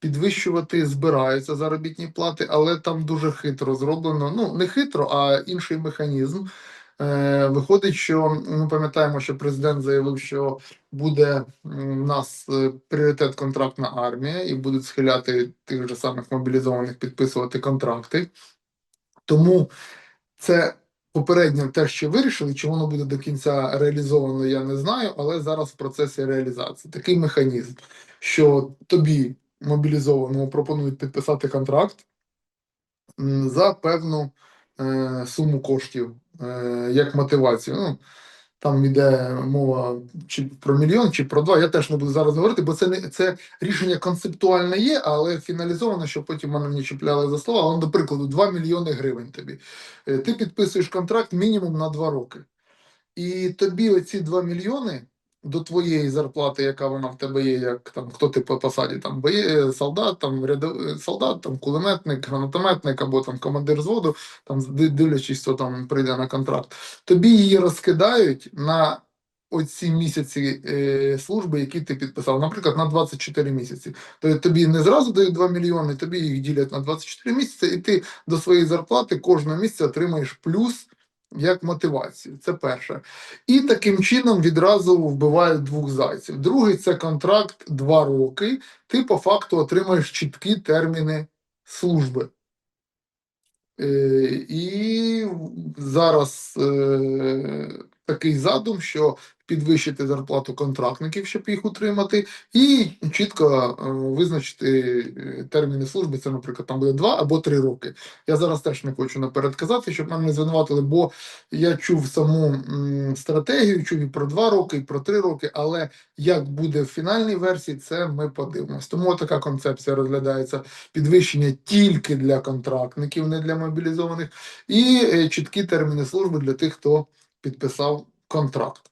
підвищувати збираються заробітні плати, але там дуже хитро зроблено. Ну не хитро, а інший механізм. Е, Виходить, що ми пам'ятаємо, що президент заявив, що буде у нас е, пріоритет контрактна армія, і будуть схиляти тих же самих мобілізованих підписувати контракти. Тому це попередньо те, що вирішили, чи воно буде до кінця реалізовано, я не знаю, але зараз в процесі реалізації такий механізм, що тобі мобілізованому пропонують підписати контракт за певну е, суму коштів е, як мотивацію. Ну, там йде мова чи про мільйон, чи про два. Я теж не буду зараз говорити, бо це не це рішення концептуальне є, але фіналізовано, щоб потім мене не чіпляли за слова. Але, до прикладу, 2 мільйони гривень тобі. Е, Ти підписуєш контракт мінімум на 2 роки. І тобі оці 2 мільйони до твоєї зарплати, яка вона в тебе є, як там хто ти по посаді, там боє, солдат, там рядовий солдат, там кулеметник, гранатометник або там командир зводу, там ди- дивлячись, хто там прийде на контракт, тобі її розкидають на оці місяці е, служби, які ти підписав, наприклад, на 24 місяці. Тобто тобі не зразу дають 2 мільйони, тобі їх ділять на 24 місяці, і ти до своєї зарплати кожного місяця отримаєш плюс як мотивацію. Це перше. І таким чином відразу вбивають двох зайців. Другий це контракт два роки. Ти по факту отримаєш чіткі терміни служби. Е, І зараз е, такий задум, що підвищити зарплату контрактників, щоб їх утримати, і чітко е, визначити е, терміни служби. Це, наприклад, там буде 2 або 3 роки. Я зараз теж не хочу наперед казати, щоб мене не звинуватили, бо я чув саму стратегію, чув і про 2 роки, і про 3 роки, але як буде в фінальній версії, це ми подивимось. Тому така концепція розглядається підвищення тільки для контрактників, не для мобілізованих, і е, чіткі терміни служби для тих, хто підписав контракт.